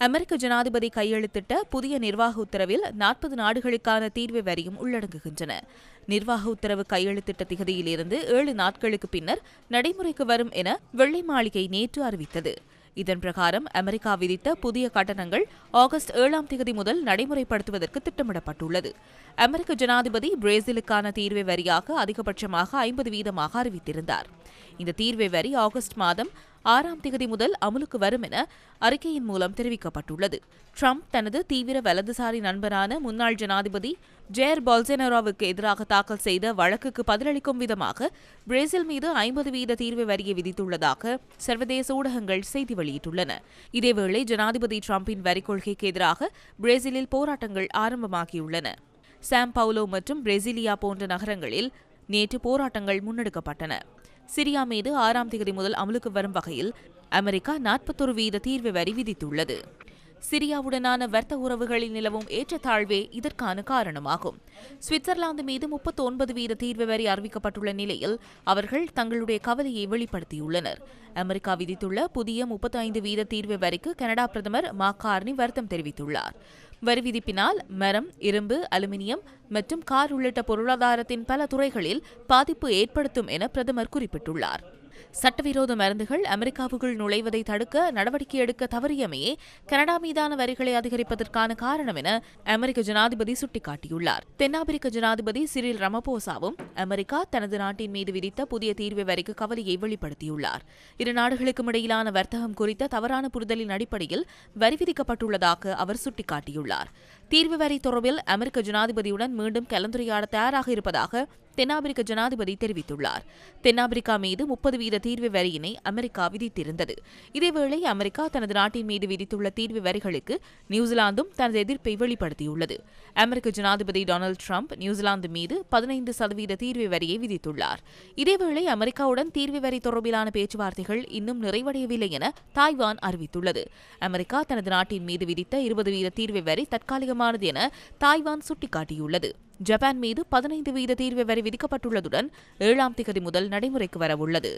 அமெரிக்க ஜனாதிபதி கையெழுத்திட்ட புதிய நிர்வாக உத்தரவில் நாற்பது நாடுகளுக்கான தீர்வு வரியும் உள்ளடங்குகின்றன. நிர்வாக உத்தரவு கையெழுத்திட்ட திகதியிலிருந்து ஏழு நாட்களுக்கு பின்னர் நடைமுறைக்கு வரும் என வெள்ளை மாளிகை நேற்று அறிவித்தது. இதன் பிரகாரம் அமெரிக்கா விதித்த புதிய கட்டணங்கள் ஆகஸ்ட் ஏழாம் தேதி முதல் நடைமுறைப்படுத்துவதற்கு திட்டமிடப்பட்டுள்ளது. அமெரிக்க ஜனாதிபதி பிரேசிலுக்கான தீர்வை வரியாக அதிகபட்சமாக ஐம்பது வீதமாக அறிவித்திருந்தார். இந்த தீர்வை வரி ஆகஸ்ட் மாதம் ஆறாம் தேதி முதல் அமலுக்கு வரும் என அறிக்கையின் மூலம் தெரிவிக்கப்பட்டுள்ளது. ட்ரம்ப் தனது தீவிர வலதுசாரி நண்பரான முன்னாள் ஜனாதிபதி ஜேர் பால்செனரோவுக்கு எதிராக தாக்கல் செய்த வழக்குக்கு பதிலளிக்கும் விதமாக பிரேசில் மீது ஐம்பது வீத தீர்வு வரியை விதித்துள்ளதாக சர்வதேச ஊடகங்கள் செய்தி வெளியிட்டுள்ளன. இதேவேளை ஜனாதிபதி டிரம்பின் வரி கொள்கைக்கு எதிராக பிரேசிலில் போராட்டங்கள் ஆரம்பமாகியுள்ளன. சாம் பவுலோ மற்றும் பிரேசிலியா போன்ற நகரங்களில் நேற்று போராட்டங்கள் முன்னெடுக்கப்பட்டன. சிரியா மீது ஆறாம் தேதி முதல் அமலுக்கு வரும் வகையில் அமெரிக்கா நாற்பத்தொரு வீத தீர்வு வரி விதித்துள்ளது. சிரியாவுடனான வர்த்தக உறவுகளில் நிலவும் ஏற்றத்தாழ்வே இதற்கான காரணமாகும். சுவிட்சர்லாந்து மீது முப்பத்தி ஒன்பது வீத தீர்வு வரி அறிவிக்கப்பட்டுள்ள நிலையில் அவர்கள் தங்களுடைய கவலையை வெளிப்படுத்தியுள்ளனர். அமெரிக்கா விதித்துள்ள புதிய முப்பத்தி ஐந்து வீத தீர்வு வரிக்கு கனடா பிரதமர் மாக்கார்னி வருத்தம் தெரிவித்துள்ளார். வரி விதிப்பினால் மரம் இரும்பு அலுமினியம் மற்றும் கார் உள்ளிட்ட பொருளாதாரத்தின் பல துறைகளில் பாதிப்பு ஏற்படுத்தும் என பிரதமர் குறிப்பிட்டுள்ளார். சட்டவிரோத மருந்துகள் அமெரிக்காவுக்குள் நுழைவதை தடுக்க நடவடிக்கை எடுக்க தவறியமையே கனடா மீதான வரிகளை அதிகரிப்பதற்கான காரணம் என அமெரிக்க ஜனாதிபதி சுட்டிக்காட்டியுள்ளார். தென்னாப்பிரிக்க ஜனாதிபதி சிறில் ரமபோசாவும் அமெரிக்கா தனது நாட்டின் மீது விதித்த புதிய தீர்வு வரிக்கு கவலையை வெளிப்படுத்தியுள்ளார். இரு நாடுகளுக்கும் இடையிலான வர்த்தகம் குறித்த தவறான புரிதலின் அடிப்படையில் வரி விதிக்கப்பட்டுள்ளதாக அவர் சுட்டிக்காட்டியுள்ளார். தீர்வு வரி தொடர்பில் அமெரிக்க ஜனாதிபதியுடன் மீண்டும் கலந்துரையாட தயாராக இருப்பதாக தென்னாப்பிரிக்க ஜனாதிபதி தெரிவித்துள்ளார். தென்னாப்பிரிக்கா மீது முப்பது வீத தீர்வு வரியினை அமெரிக்கா விதித்திருந்தது. இதேவேளை அமெரிக்கா தனது நாட்டின் மீது விதித்துள்ள தீர்வு வரிகளுக்கு நியூசிலாந்தும் தனது எதிர்ப்பை வெளிப்படுத்தியுள்ளது. அமெரிக்க ஜனாதிபதி டொனால்டு டிரம்ப் நியூசிலாந்து மீது பதினைந்து சதவீத தீர்வு வரியை விதித்துள்ளார். இதேவேளை அமெரிக்காவுடன் தீர்வு வரி தொடர்பிலான பேச்சுவார்த்தைகள் இன்னும் நிறைவடையவில்லை என தாய்வான் அறிவித்துள்ளது. அமெரிக்கா தனது நாட்டின் மீது விதித்த இருபது வீத தீர்வு வரி தற்காலிகமானது என தாய்வான் சுட்டிக்காட்டியுள்ளது. ஜப்பான் மீது பதினைந்து வீத தீர்வு வரி விதிக்கப்பட்டுள்ளதுடன் ஏழாம் திகதி முதல் நடைமுறைக்கு வரவுள்ளது.